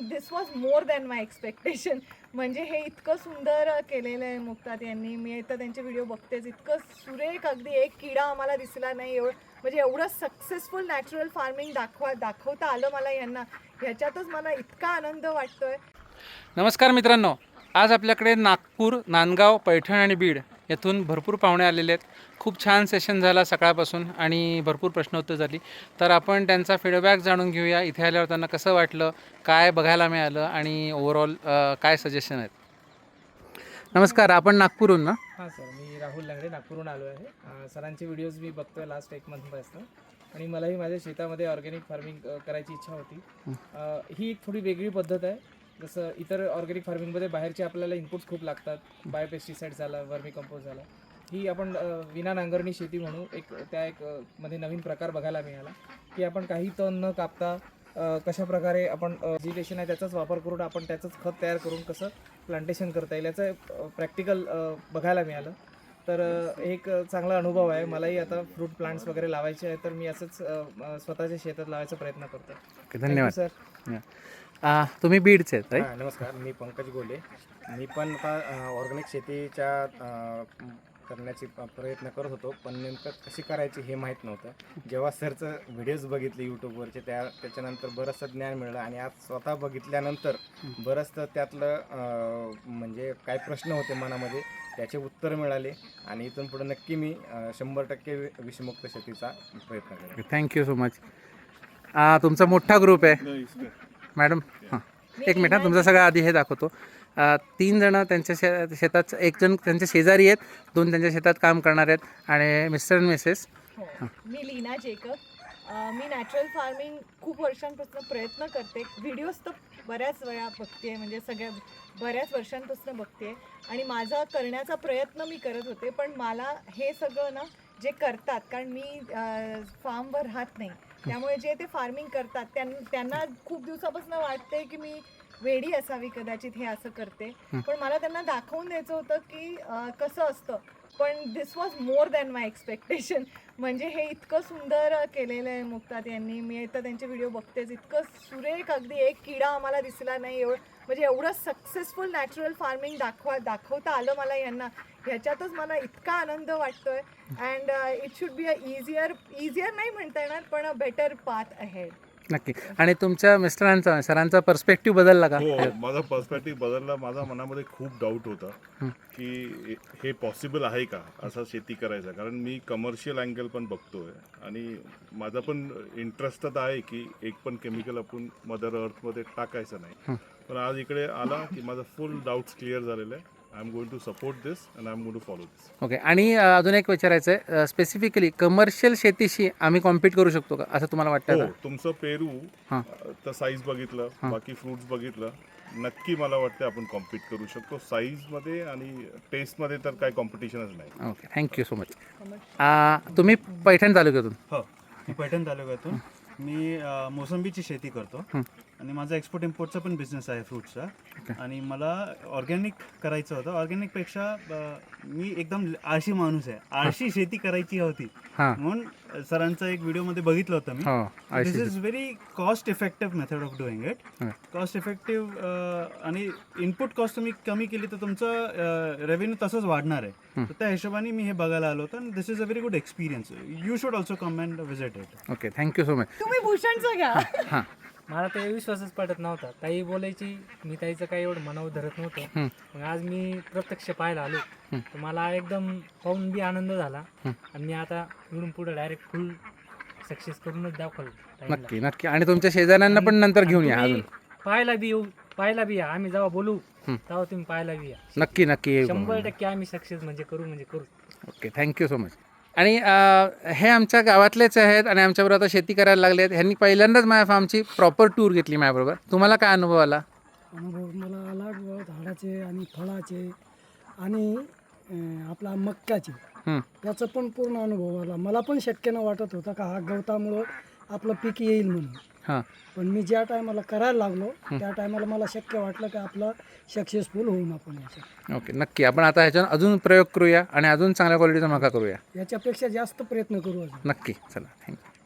This was more than my expectation म्हणजे हे इतकं सुंदर केलेलं आहे मुक्तात यांनी. मी तर त्यांचे व्हिडिओ बघतेच. इतकं सुरेख अगदी एक किडा आम्हाला दिसला नाही. एवढं म्हणजे एवढं सक्सेसफुल नॅचरल फार्मिंग दाखवा दाखवता आलं मला यांना. ह्याच्यातच मला इतका आनंद वाटतोय. नमस्कार मित्रांनो. आज आपल्याकडे नागपूर नांदगाव पैठण आणि बीड येथून भरपूर पाहुणे आलेले आहेत. खूप छान सेशन झाला सकाळपासून आणि भरपूर प्रश्नोत्तर झाली. तर आपण त्यांचा फीडबॅक जाणून घेऊया. इथे आल्यावर त्यांना कसं वाटलं काय बघायला मिळालं आणि ओव्हरऑल काय सजेशन आहेत? नमस्कार आपण नागपूरहून ना? हां सर मी राहुल लांगडे नागपूरहून आलो आहे. सरांचे व्हिडिओज मी बघतोय लास्ट एक मंथपासून आणि मलाही माझ्या शेतामध्ये ऑर्गॅनिक फार्मिंग करायची इच्छा होती. ही एक थोडी वेगळी पद्धत आहे. जसं इतर ऑर्गॅनिक फार्मिंगमध्ये बाहेरचे आपल्याला इनपुट्स खूप लागतात. बायोपेस्टिसाईड झालं वर्मी कंपोज झालं. ही आपण विना नांगरणी शेती म्हणू एक त्या एक मध्ये नवीन प्रकार बघायला मिळाला. की आपण काही तण न कापता कशा प्रकारे आपण व्हेजिटेशन आहे त्याचाच वापर करून आपण त्याचंच खत तयार करून कसं प्लांटेशन करता येईल याचं प्रॅक्टिकल बघायला मिळालं. तर एक चांगला अनुभव आहे. मलाही आता फ्रूट प्लांट्स वगैरे लावायचे आहे तर मी असंच स्वतःच्या शेतात लावायचा प्रयत्न करतो धन्यवाद. सर आ, तुम्ही बीडचे आहेत right? हा, नमस्कार मी पंकज गोले. मी पण आता ऑर्गॅनिक शेतीच्या अ, करण्याची प- प्रयत्न करत होतो पण नेमकं कशी करायची हे माहीत नव्हतं. जेव्हा सरचं व्हिडिओज बघितले यूट्यूबवरचे त्या त्याच्यानंतर बरंचसं ज्ञान मिळालं आणि आज स्वतः बघितल्यानंतर बरंचसं त्यातलं अ, म्हणजे काय प्रश्न होते मनामध्ये त्याचे उत्तर मिळाले आणि इथून पुढे नक्की मी अ, शंभर टक्के वि- विषमुक्त शेतीचा प्रयत्न करेन. थँक्यू सो मच तुमचा मोठा ग्रुप आहे. मॅडम हां. एक मिनिट हां तुमचं सगळं आधी हे दाखवतो. तीन जण त्यांच्या शे शेतात एक जण त्यांच्या शेजारी आहेत दोन त्यांच्या शेतात काम करणार आहेत आणि मिस्टर अँड मिसेस. हो. मी लीना जेकब. अं, मी नॅचरल फार्मिंग खूप वर्षांपासून प्रयत्न करते. व्हिडिओज तर बऱ्याच वेळा बघते म्हणजे सगळ्या बऱ्याच वर्षांपासून बघते आणि माझा करण्याचा प्रयत्न मी करत होते पण मला हे सगळं ना जे करतात कारण मी फार्मवर राहत नाही. त्यामुळे जे ते फार्मिंग करतात त्यां त्यांना खूप दिवसापासून वाटते की मी वेडी असावी कदाचित हे असं करते. पण मला त्यांना दाखवून द्यायचं होतं की कसं असतं. पण this was more than my expectation म्हणजे हे इतकं सुंदर केलेलं आहे मुक्तात यांनी. मी तर त्यांचे व्हिडिओ बघतेच. इतकं सुरेख अगदी एक किडा आम्हाला दिसला नाही. एवढं म्हणजे एवढं सक्सेसफुल नॅचरल फार्मिंग दाखवा दाखवता आलं मला यांना. ह्याच्यातच मला इतका आनंद वाटतोय. And it should be a easier easier नाही म्हणता येणार पण अ बेटर पाथ अहेड नक्की. आणि तुमच्या मिस्टरांचा सरांचा पर्स्पेक्टिव्ह बदलला का? हो माझा पर्स्पेक्टिव्ह बदलला. माझा मनामध्ये खूप डाऊट होता. की हे पॉसिबल आहे का असं शेती करायचं? कारण मी कमर्शियल अँगल पण बघतोय. आणि माझा पण इंटरेस्ट तर आहे की एक पण केमिकल आपण मदर अर्थमध्ये टाकायचं. नाही. पण आज इकडे आला की माझा फुल डाऊट्स क्लिअर झालेला. आहे I am going to support this and I am going to follow this okay आणि अ, अजून एक विचारायचं आहे स्पेसिफिकली कमर्शियल शेतीशी आम्ही कॉम्पीट करू शकतो का? असं तुम्हाला वाटतं हो का? तुमचं पेरू हां. तर साईज बघितलं हां. बाकी फ्रुट्स बघितलं नक्की मला वाटतं आपण कॉम्पीट करू शकतो. साईजमध्ये आणि टेस्टमध्ये तर काही कॉम्पिटिशनच नाही. ओके थँक्यू सो मच तुम्ही पैठण तालुक्यातून? हो मी पैठण तालुक्यातून. मी अ, मोसंबीची शेती करतो. आणि माझा एक्सपोर्ट इम्पोर्टचा पण बिझनेस आहे फ्रूट्सचा ओके. आणि मला ऑर्गॅनिक करायचं होतं. ऑर्गॅनिकपेक्षा मी एकदम आळशी माणूस आहे. आळशी शेती करायची होती. हां. म्हणून सरांचा एक व्हिडिओमध्ये बघितलं होतं मी. हो this is very cost effective method of doing it. Cost effective आणि इनपुट कॉस्ट तुम्ही कमी केली तर तुमचं रेव्हेन्यू तसंच वाढणार आहे. तर त्या हिशोबाने मी हे बघायला आलो होतो आणि this is a very good experience you should also come and visit it okay thank you so much तुम्ही भूषणचं घ्या. हां. मला ते विश्वासच पडत नव्हता ताई बोलायची मी ताईचं काही एवढं मनावर धरत नव्हतं. मग आज मी प्रत्यक्ष पाहायला आलो. तर मला एकदम पाहून बी आनंद झाला. आणि मी आता इकडून पुढे डायरेक्ट फुल सक्सेस करूनच दाखवलं. नक्की नक्की आणि तुमच्या शेजाऱ्यांना पण नंतर घेऊन या अजून पाहायला बी येऊ पाहायला बी या आम्ही जेव्हा बोलू. तेव्हा तुम्ही पाहायला बी या नक्की नक्की शंभर. टक्के आम्ही सक्सेस म्हणजे करू म्हणजे करू ओके थँक्यू सो मच आणि हे आमच्या गावातलेच आहेत आणि आमच्याबरोबर आता शेती करायला लागले आहेत. ह्यांनी पहिल्यांदाच माझ्या फार्मची प्रॉपर टूर घेतली माझ्याबरोबर. तुम्हाला काय अनुभव आला? अनुभव मला आला झाडाचे आणि फळाचे आणि आपला मक्काचे हं. याचा पण पूर्ण अनुभव आला. मला पण शक्य न वाटत होता का हा गवतामुळं आपलं पीक येईल म्हणून. हां. पण मी ज्या टायमाला करायला लागलो त्या टायमाला मला शक्य वाटलं की आपलं सक्सेसफुल होऊन आपण याच्यात ओके नक्की. आपण आता ह्याच्यावर अजून प्रयोग करूया आणि अजून चांगल्या क्वालिटीचा मका करूया. याच्यापेक्षा जास्त प्रयत्न करू अजून. नक्की. चला थँक्यू